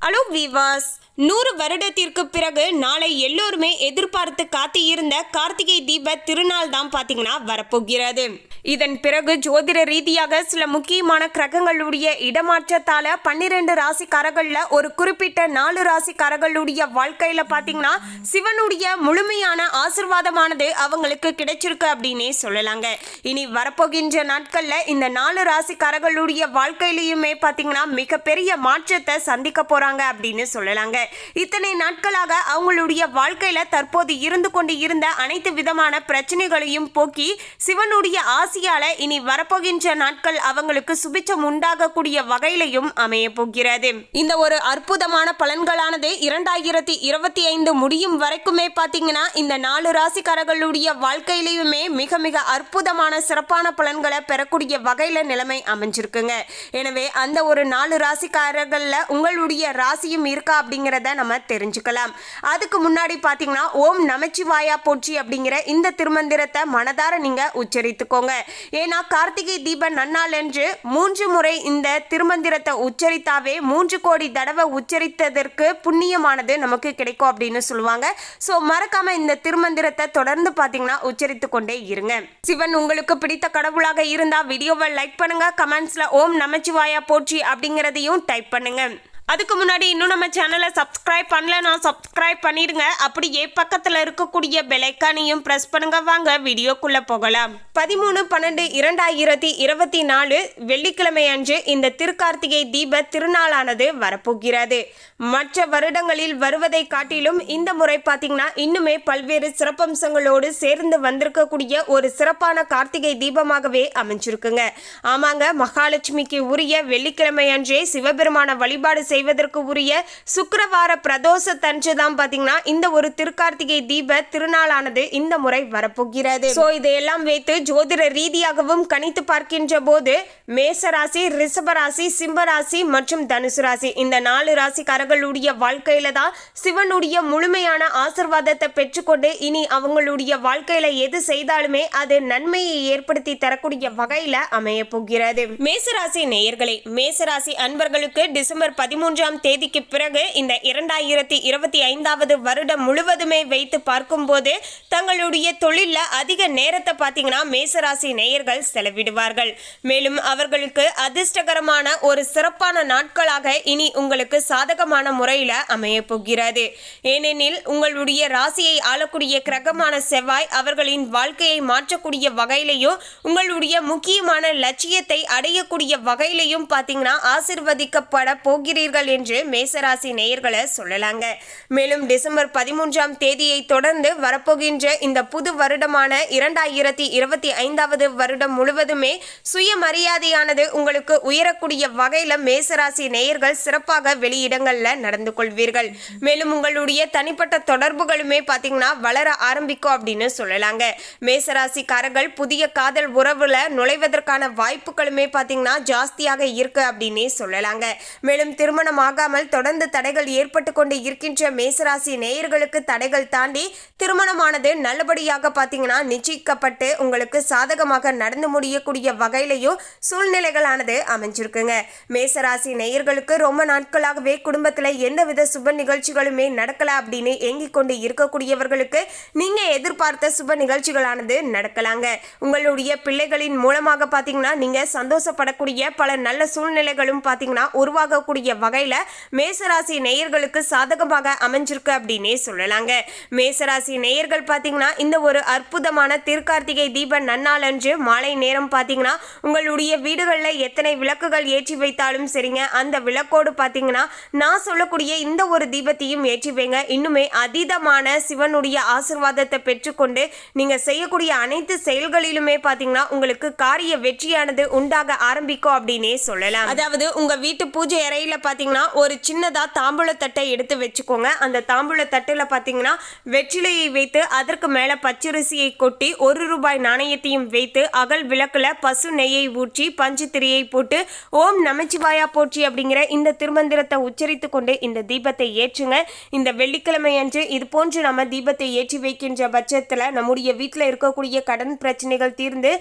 Hello விவாஸ் நூறு வருடத்திற்கு பிறகு நாளை எல்லோருமே எதிர்பார்த்து காத்து இருந்த கார்த்திகை தீப திருநாள் தான் பார்த்தீங்கன்னா வரப்போகிறது. இதன் பிறகு ஜோதிட ரீதியாக சில முக்கியமான கிரகங்களுடைய இடமாற்றத்தால பன்னிரெண்டு ராசிக்காரர்கள்ல ஒரு குறிப்பிட்ட நாலு ராசிக்காரர்களுடைய வாழ்க்கையில பார்த்தீங்கன்னா சிவனுடைய முழுமையான ஆசிர்வாதமானது அவங்களுக்கு கிடைச்சிருக்கு அப்படின்னே சொல்லலாங்க. இனி வரப்போகின்ற நாட்கள்ல இந்த நாலு ராசிக்காரர்களுடைய வாழ்க்கையிலையுமே பார்த்தீங்கன்னா மிகப்பெரிய மாற்றத்தை சந்திக்க போறாங்க அப்படின்னு சொல்லலாங்க. இத்தனை நாட்களாக அவங்களுடைய வாழ்க்கையில தற்போது இருந்து கொண்டு இருந்த அனைத்து விதமான பிரச்சனைகளையும் போக்கி சிவனுடைய ஆசி ராசியால இனி வரப்போகின்ற நாட்கள் அவங்களுக்கு சுபிச்சம் உண்டாகக்கூடிய வகையிலையும் அமைய போகிறது. இந்த ஒரு அற்புதமான பலன்களானது இரண்டாயிரத்தி இருபத்தி ஐந்து முடியும் வரைக்குமே பாத்தீங்கன்னா இந்த நாலு ராசிக்காரர்களுடைய வாழ்க்கையிலையுமே மிக மிக அற்புதமான சிறப்பான பலன்களை பெறக்கூடிய வகையில நிலைமை அமைஞ்சிருக்குங்க. எனவே அந்த ஒரு நாலு ராசிக்காரர்கள்ல உங்களுடைய ராசியும் இருக்கா அப்படிங்கிறத நம்ம தெரிஞ்சுக்கலாம். அதுக்கு முன்னாடி பாத்தீங்கன்னா ஓம் நமச்சிவாயா போற்றி அப்படிங்கிற இந்த திருமந்திரத்தை மனதார நீங்க உச்சரித்துக்கோங்க. ஏன்னா கார்த்திகை தீப நன்னாள் என்று மூன்று முறை இந்த திருமந்திரத்தை உச்சரித்தாவே மூன்று கோடி தடவை உச்சரித்ததற்கு புண்ணியமானது நமக்கு கிடைக்கும் அப்படின்னு சொல்லுவாங்க. ஸோ மறக்காம இந்த திருமந்திரத்தை தொடர்ந்து பார்த்தீங்கன்னா உச்சரித்து கொண்டே இருங்க. சிவன் உங்களுக்கு பிடித்த கடவுளாக இருந்தால் வீடியோவை லைக் பண்ணுங்க. கமெண்ட்ஸ்ல ஓம் நமச்சிவாயா போற்றி அப்படிங்கிறதையும் டைப் பண்ணுங்க. அதுக்கு முன்னாடி இன்னும் நம்ம சேனலை சப்ஸ்கிரைப் நான் சப்ஸ்கிரைப் பண்ணிடுங்க. அப்படியே பக்கத்தில் இருக்கக்கூடிய பெலைக்கானையும் ப்ரெஸ் பண்ணுங்க. வாங்க வீடியோக்குள்ளே போகலாம். பதிமூணு பன்னெண்டு இரண்டாயிரத்தி இருபத்தி நாலு வெள்ளிக்கிழமை அன்று இந்த திருக்கார்த்திகை தீப திருநாளானது வரப்போகிறது. மற்ற வருடங்களில் வருவதை காட்டிலும் இந்த முறை பார்த்திங்கன்னா இன்னுமே பல்வேறு சிறப்பம்சங்களோடு சேர்ந்து வந்திருக்கக்கூடிய ஒரு சிறப்பான கார்த்திகை தீபமாகவே அமைஞ்சிருக்குங்க. ஆமாங்க மகாலட்சுமிக்கு உரிய வெள்ளிக்கிழமை அன்றே சிவபெருமான வழிபாடு செய்வதற்கு உரிய சுக்கிரவார பிரதோஷத்தன்று தான் பார்த்தீங்கன்னா இந்த ஒரு திருக்கார்த்திகை தீப திருநாளானது இந்த முறை வரப்போகிறது. ஸோ இதையெல்லாம் வைத்து ஜோதிட ரீதியாகவும் கணித்து பார்க்கின்ற போது மேசராசி ரிஷபராசி சிம்மராசி மற்றும் தனுசு ராசி இந்த நாலு ராசிக்காரர்களுடைய வாழ்க்கையில தான் சிவனுடைய முழுமையான ஆசிர்வாதத்தை பெற்றுக்கொண்டு இனி அவங்களுடைய வாழ்க்கையில எது செய்தாலுமே அது நன்மையை ஏற்படுத்தி தரக்கூடிய வகையில அமைய போகிறது. மேசராசி நேயர்களே மேசராசி அன்பர்களுக்கு டிசம்பர் பதிமூணு பதிமூன்றாம் தேதிக்கு பிறகு இந்த இரண்டாயிரத்தி இருபத்தி ஐந்தாவது வருடம் முழுவதுமே வைத்து பார்க்கும்போது தங்களுடைய தொழிலில் அதிக நேரத்தை பார்த்தீங்கன்னா மேசராசி நேயர்கள் செலவிடுவார்கள். மேலும் அவர்களுக்கு அதிர்ஷ்டகரமான ஒரு சிறப்பான நாட்களாக இனி உங்களுக்கு சாதகமான முறையில் அமைய போகிறது. ஏனெனில் உங்களுடைய ராசியை ஆளக்கூடிய கிரகமான செவ்வாய் அவர்களின் வாழ்க்கையை மாற்றக்கூடிய வகையிலையும் உங்களுடைய முக்கியமான லட்சியத்தை அடையக்கூடிய வகையிலையும் பார்த்தீங்கன்னா ஆசிர்வதிக்கப்பட போகிறீர்கள். என்று மேசராசி நேயர்களை சொல்லலாங்க. மேலும் டிசம்பர் பதிமூன்றாம் தேதியை தொடர்ந்து வரப்போகின்ற இந்த புது வருடமான இரண்டாயிரத்தி இருபத்தி ஐந்தாவது வருடம் முழுவதுமே சுயமரியாதையானது உங்களுக்கு உயரக்கூடிய வகையில மேசராசி நேயர்கள் சிறப்பாக வெளியிடங்கள்ல நடந்து கொள்வீர்கள். மேலும் உங்களுடைய தனிப்பட்ட தொடர்புகளுமே பார்த்தீங்கன்னா வளர ஆரம்பிக்கும் அப்படின்னு சொல்லலாங்க. மேசராசிக்காரர்கள் புதிய காதல் உறவுல நுழைவதற்கான வாய்ப்புகளுமே பார்த்தீங்கன்னா ஜாஸ்தியாக இருக்கு அப்படின்னே சொல்லலாங்க. மேலும் திருமண திருமணம் ஆகாமல் தொடர்ந்து தடைகள் ஏற்பட்டு கொண்டு இருக்கின்ற மேசராசி நேயர்களுக்கு தடைகள் தாண்டி திருமணமானது நல்லபடியாக பார்த்தீங்கன்னா நிச்சயிக்கப்பட்டு உங்களுக்கு சாதகமாக நடந்து முடியக்கூடிய வகையிலையும் சூழ்நிலைகளானது அமைஞ்சிருக்குங்க. மேசராசி நேயர்களுக்கு ரொம்ப நாட்களாகவே குடும்பத்தில் எந்தவித சுப நிகழ்ச்சிகளுமே நடக்கல அப்படின்னு ஏங்கிக் கொண்டு இருக்கக்கூடியவர்களுக்கு நீங்கள் எதிர்பார்த்த சுப நிகழ்ச்சிகளானது நடக்கலாங்க. உங்களுடைய பிள்ளைகளின் மூலமாக பார்த்தீங்கன்னா நீங்கள் சந்தோஷப்படக்கூடிய பல நல்ல சூழ்நிலைகளும் பார்த்தீங்கன்னா உருவாகக்கூடிய வகையில மேசராசி நேயர்களுக்கு சாதகமாக அமைஞ்சிருக்கு அப்படின்னே சொல்லலாங்க. மேசராசி நேயர்கள் பார்த்தீங்கன்னா இந்த ஒரு அற்புதமான திருக்கார்த்திகை தீப நன்னால் அன்று மாலை நேரம் பார்த்தீங்கன்னா உங்களுடைய வீடுகளில் எத்தனை விளக்குகள் ஏற்றி வைத்தாலும் சரிங்க. அந்த விளக்கோடு பார்த்தீங்கன்னா நான் சொல்லக்கூடிய இந்த ஒரு தீபத்தையும் ஏற்றி வைங்க. இன்னுமே அதீதமான சிவனுடைய ஆசிர்வாதத்தை பெற்றுக்கொண்டு நீங்கள் செய்யக்கூடிய அனைத்து செயல்களிலுமே பார்த்தீங்கன்னா உங்களுக்கு காரிய வெற்றியானது உண்டாக ஆரம்பிக்கும் அப்படின்னே சொல்லலாம். அதாவது உங்கள் வீட்டு பூஜை அறையில் பார்த்தீங்கன்னா ஒரு சின்னதாக தாம்பூலத்தட்டை எடுத்து வச்சுக்கோங்க. அந்த தாம்பூலத்தட்டில் பார்த்தீங்கன்னா வெற்றிலையை வைத்து அதற்கு மேலே பச்சரிசியை கொட்டி ஒரு ரூபாய் நாணயத்தையும் வைத்து அகல் விளக்குல பசு நெய்யை ஊற்றி பஞ்சு திரியை போட்டு ஓம் நமச்சிவாயா போற்றி அப்படிங்கிற இந்த திருமந்திரத்தை உச்சரித்து கொண்டு இந்த தீபத்தை ஏற்றுங்க. இந்த வெள்ளிக்கிழமை அன்று இது போன்று நம்ம தீபத்தை ஏற்றி வைக்கின்ற பட்சத்தில் நம்முடைய வீட்டில் இருக்கக்கூடிய கடன் பிரச்சனைகள் தீர்ந்து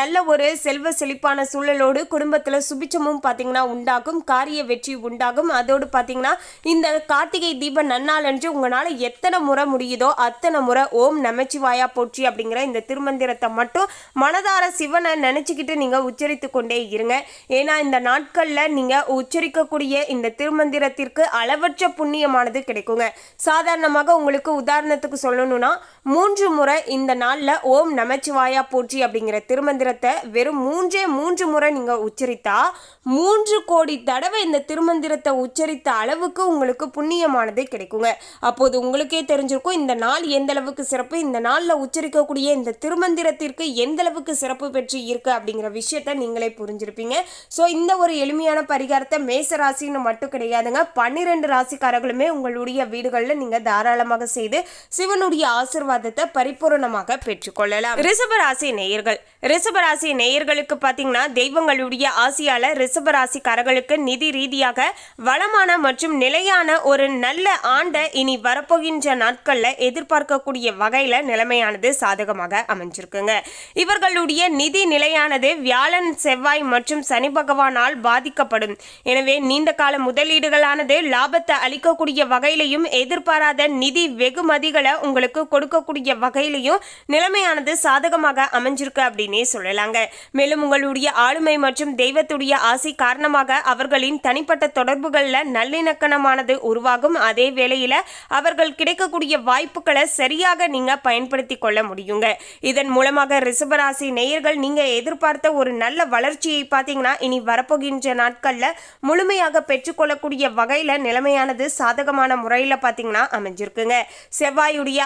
நல்ல ஒரு செல்வ செழிப்பான சூழலோடு குடும்பத்தில் சுபிச்சமும் பார்த்தீங்கன்னா உண்டாகும். காரிய வெற்றி உண்டாகும். அதோடு பார்த்தீங்கன்னா இந்த கார்த்திகை தீப நன்னாள் அன்று உங்களால் எத்தனை முறை முடியுதோ அத்தனை முறை ஓம் நமச்சிவாயா போற்றி அப்படிங்கிற இந்த திருமந்திரத்தை மட்டும் மனதார சிவனை நினச்சிக்கிட்டு நீங்கள் உச்சரித்து கொண்டே இருங்க. ஏன்னா இந்த நாட்களில் நீங்கள் உச்சரிக்கக்கூடிய இந்த திருமந்திரத்திற்கு அளவற்ற புண்ணியமானது கிடைக்குங்க. சாதாரணமாக உங்களுக்கு உதாரணத்துக்கு சொல்லணும்னா மூன்று முறை இந்த நாளில் ஓம் நமச்சிவாயா போற்றி அப்படிங்கிற திருமந்திரத்தை வெறும் மூன்றே மூன்று முறை நீங்கள் உச்சரித்தா மூன்று கோடி தடவை இந்த திருமந்திரத்தை உச்சரித்த அளவுக்கு உங்களுக்கு புண்ணியமானது கிடைக்குங்க. அப்போது உங்களுக்கே தெரிஞ்சிருக்கும் இந்த நாள் எந்த அளவுக்கு சிறப்பு இந்த நாளில் உச்சரிக்கக்கூடிய இந்த திருமந்திரத்திற்கு எந்த அளவுக்கு சிறப்பு பெற்று இருக்கு அப்படிங்கிற விஷயத்த நீங்களே புரிஞ்சிருப்பீங்க. ஸோ இந்த ஒரு எளிமையான பரிகாரத்தை மேச ராசின்னு மட்டும் கிடையாதுங்க. பன்னிரெண்டு ராசிக்காரர்களுமே உங்களுடைய வீடுகளில் நீங்கள் தாராளமாக செய்து சிவனுடைய ஆசீர்வாதத்தை பரிபூரணமாக பெற்றுக்கொள்ளலாம். ரிஷபராசி நேயர்கள். ரிஷபராசி நேயர்களுக்கு பார்த்தீங்கன்னா தெய்வங்களுடைய ஆசியால ரிஷபராசிக்காரர்களுக்கு நிதி ரீதியாக வளமான மற்றும் நிலையான ஒரு நல்ல ஆண்டை இனி வரப்போகின்ற நாட்களில் எதிர்பார்க்கக்கூடிய வகையில நிலைமையானது சாதகமாக அமைஞ்சிருக்குங்க. இவர்களுடைய நிதி நிலையானது வியாழன் செவ்வாய் மற்றும் சனி பகவானால் பாதிக்கப்படும். எனவே நீண்ட கால முதலீடுகளானது லாபத்தை அளிக்கக்கூடிய வகையிலையும் எதிர்பாராத நிதி வெகுமதிகளை உங்களுக்கு கொடுக்க போகக்கூடிய வகையிலையும் நிலைமையானது சாதகமாக அமைஞ்சிருக்கு அப்படின்னே சொல்லலாங்க. மேலும் உங்களுடைய ஆளுமை மற்றும் தெய்வத்துடைய ஆசை காரணமாக அவர்களின் தனிப்பட்ட தொடர்புகளில் நல்லிணக்கணமானது உருவாகும். அதே வேளையில் அவர்கள் கிடைக்கக்கூடிய வாய்ப்புகளை சரியாக நீங்கள் பயன்படுத்தி கொள்ள முடியுங்க. இதன் மூலமாக ரிஷபராசி நேயர்கள் நீங்கள் எதிர்பார்த்த ஒரு நல்ல வளர்ச்சியை பார்த்தீங்கன்னா இனி வரப்போகின்ற நாட்களில் முழுமையாக பெற்றுக்கொள்ளக்கூடிய வகையில் நிலைமையானது சாதகமான முறையில் பார்த்தீங்கன்னா அமைஞ்சிருக்குங்க. செவ்வாயுடைய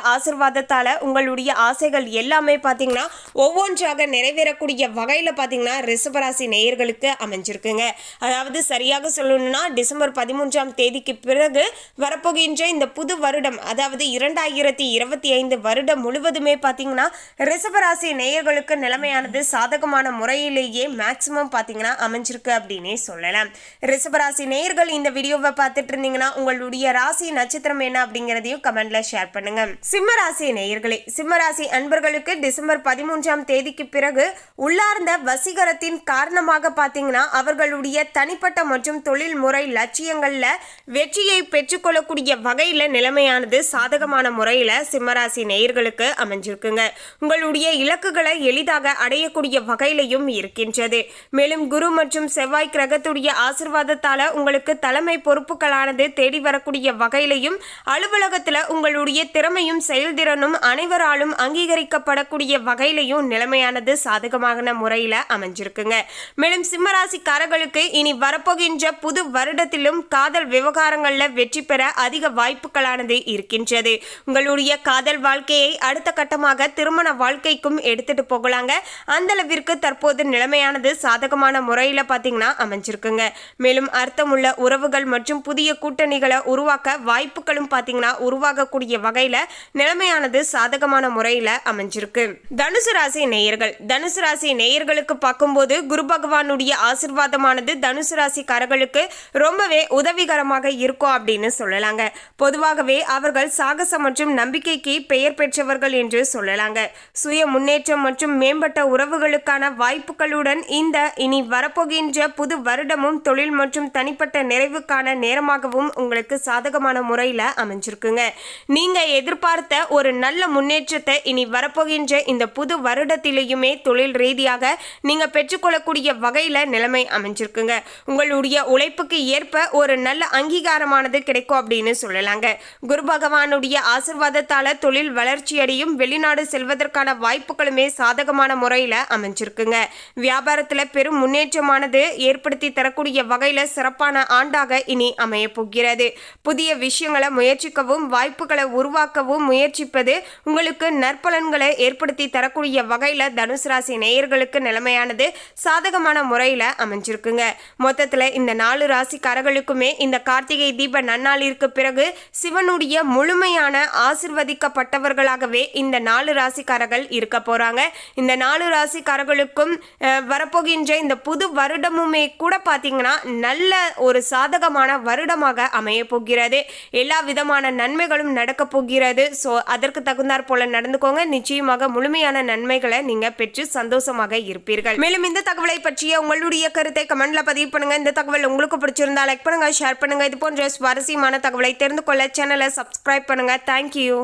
ஆசிர்வாதத்தால உங்களுடைய ஆசைகள் எல்லாமே பார்த்தீங்கன்னா ஒவ்வொன்றாக நிறைவேறக்கூடிய வகையில் பார்த்தீங்கன்னா ரிஷபராசி நேயர்களுக்கு அமைஞ்சிருக்குங்க. அதாவது சரியாக சொல்லணும்னா டிசம்பர் பதிமூன்றாம் தேதிக்கு பிறகு வரப்போகின்ற இந்த புது வருடம் அதாவது இரண்டாயிரத்தி இருபத்தி ஐந்து வருடம் முழுவதுமே பார்த்தீங்கன்னா ரிஷபராசி நேயர்களுக்கு நிலைமையானது சாதகமான முறையிலேயே மேக்சிமம் பார்த்தீங்கன்னா அமைஞ்சிருக்கு அப்படின்னே சொல்லலாம். ரிஷபராசி நேயர்கள் இந்த வீடியோவை பார்த்துட்டு இருந்தீங்கன்னா உங்களுடைய ராசி நட்சத்திரம் என்ன அப்படிங்கிறதையும் கமெண்ட்ல ஷேர் பண்ணுங்க. சிம்ம ராசி நேயர்களே சிம்மராசி அன்பர்களுக்கு டிசம்பர் பதிமூன்றாம் தேதிக்கு பிறகு உள்ளார்ந்த வசீகரத்தின் காரணமாக பார்த்தீங்கன்னா அவர்களுடைய தனிப்பட்ட மற்றும் தொழில் முறை லட்சியங்களில் வெற்றியை பெற்றுக்கொள்ளக்கூடிய வகையில் நிலைமையானது சாதகமான முறையில் சிம்மராசி நேயர்களுக்கு அமைஞ்சிருக்குங்க. உங்களுடைய இலக்குகளை எளிதாக அடையக்கூடிய வகையிலையும் இருக்கின்றது. மேலும் குரு மற்றும் செவ்வாய் கிரகத்துடைய ஆசிர்வாதத்தால் உங்களுக்கு தலைமை பொறுப்புகளானது தேடி வரக்கூடிய வகையிலையும் அலுவலகத்தில் உங்களுடைய திறமையும் செயல்திறனும் அனைவராலும் அங்கீகரிக்கப்படக்கூடிய வகையிலையும் நிலைமையானது சாதகமான முறையில் அமைஞ்சிருக்குங்க. மேலும் சிம்மராசிக்காரர்களுக்கு இனி வரப்போகின்ற புது வருடத்திலும் காதல் விவகாரங்களில் வெற்றி பெற அதிக வாய்ப்புகளானது இருக்கின்றது. உங்களுடைய காதல் வாழ்க்கையை அடுத்த கட்டமாக திருமண வாழ்க்கைக்கும் எடுத்துட்டு போகலாங்க. அந்த அளவிற்கு தற்போது நிலைமையானது சாதகமான முறையில் பார்த்தீங்கன்னா அமைஞ்சிருக்குங்க. மேலும் அர்த்தமுள்ள உறவுகள் மற்றும் புதிய கூட்டணிகளை உருவாக்க வாய்ப்புகளும் பார்த்தீங்கன்னா உருவாகக்கூடிய வகையில் நிலைமையானது சாதகமான முறையில அமைஞ்சிருக்கு. தனுசு ராசி நேயர்கள். தனுசு ராசி நேயர்களுக்கு பார்க்கும்போது குரு பகவானுடைய ஆசிர்வாதமானது தனுசு ராசிக்காரர்களுக்கு ரொம்பவே உதவிகரமாக இருக்கும் அப்படின்னு சொல்லலாங்க. பொதுவாகவே அவர்கள் சாகசம் மற்றும் நம்பிக்கைக்கு பெயர் பெற்றவர்கள் என்று சொல்லலாங்க. சுய முன்னேற்றம் மற்றும் மேம்பட்ட உறவுகளுக்கான வாய்ப்புகளுடன் இந்த இனி வரப்போகின்ற புது வருடமும் தொழில் மற்றும் தனிப்பட்ட நிறைவுக்கான நேரமாகவும் உங்களுக்கு சாதகமான முறையில் அமைஞ்சிருக்குங்க. நீங்க எதிர்பார்த்த ஒரு நல்ல முன்னேற்றத்தை இனி வரப்போகின்ற இந்த புது வருடத்திலேயுமே தொழில் ரீதியாக நீங்கள் பெற்றுக்கொள்ளக்கூடிய வகையில் நிலைமை அமைஞ்சிருக்குங்க. உங்களுடைய உழைப்புக்கு ஏற்ப ஒரு நல்ல அங்கீகாரமானது கிடைக்கும் அப்படின்னு சொல்லலாங்க. குரு பகவானுடைய ஆசிர்வாதத்தால் தொழில் வளர்ச்சியடையும் வெளிநாடு செல்வதற்கான வாய்ப்புகளுமே சாதகமான முறையில் அமைஞ்சிருக்குங்க. வியாபாரத்தில் பெரும் முன்னேற்றமானது ஏற்படுத்தி தரக்கூடிய வகையில் சிறப்பான ஆண்டாக இனி அமைய போகிறது புதிய விஷயங்களை முயற்சிக்கவும் வாய்ப்புகளை உருவாக்கவும் முயற்சிப்பது உங்களுக்கு நற்பலன்களை ஏற்படுத்தி தரக்கூடிய வகையில் தனுசு ராசி நேயர்களுக்கு நிலைமையானது சாதகமான முறையில் அமைஞ்சிருக்குங்க. மொத்தத்துல இந்த நாலு ராசிக்காரர்களுக்குமே இந்த கார்த்திகை தீப நன்னாளிற்கு பிறகு சிவனுடைய முழுமையான ஆசிர்வதிக்கப்பட்டவர்களாகவே இந்த நாலு ராசிக்காரர்கள் இருக்க போறாங்க. இந்த நாலு ராசிக்காரர்களுக்கும் வரப்போகின்ற இந்த புது வருடமுமே கூட பார்த்தீங்கன்னா நல்ல ஒரு சாதகமான வருடமாக அமைய போகிறது. எல்லா விதமான நன்மைகளும் நடக்க போகிறது. ஸோ அதற்கு தகுந்தாற் போல நடந்துக்கோங்க. நிச்சயமாக முழுமையான நன்மைகளை நீங்க பெற்று சந்தோஷமாக இருப்பீர்கள். மேலும் இந்த தகவலை பற்றிய உங்களுடைய கருத்தை கமெண்ட்ல பதிவு பண்ணுங்க. இந்த தகவல் உங்களுக்கு பிடிச்சிருந்தா லைக் பண்ணுங்க ஷேர் பண்ணுங்க. இது போன்ற சுவாரஸ்யமான தகவலை தெரிந்து கொள்ள சேனலை சப்ஸ்கிரைப் பண்ணுங்க. தேங்க்யூ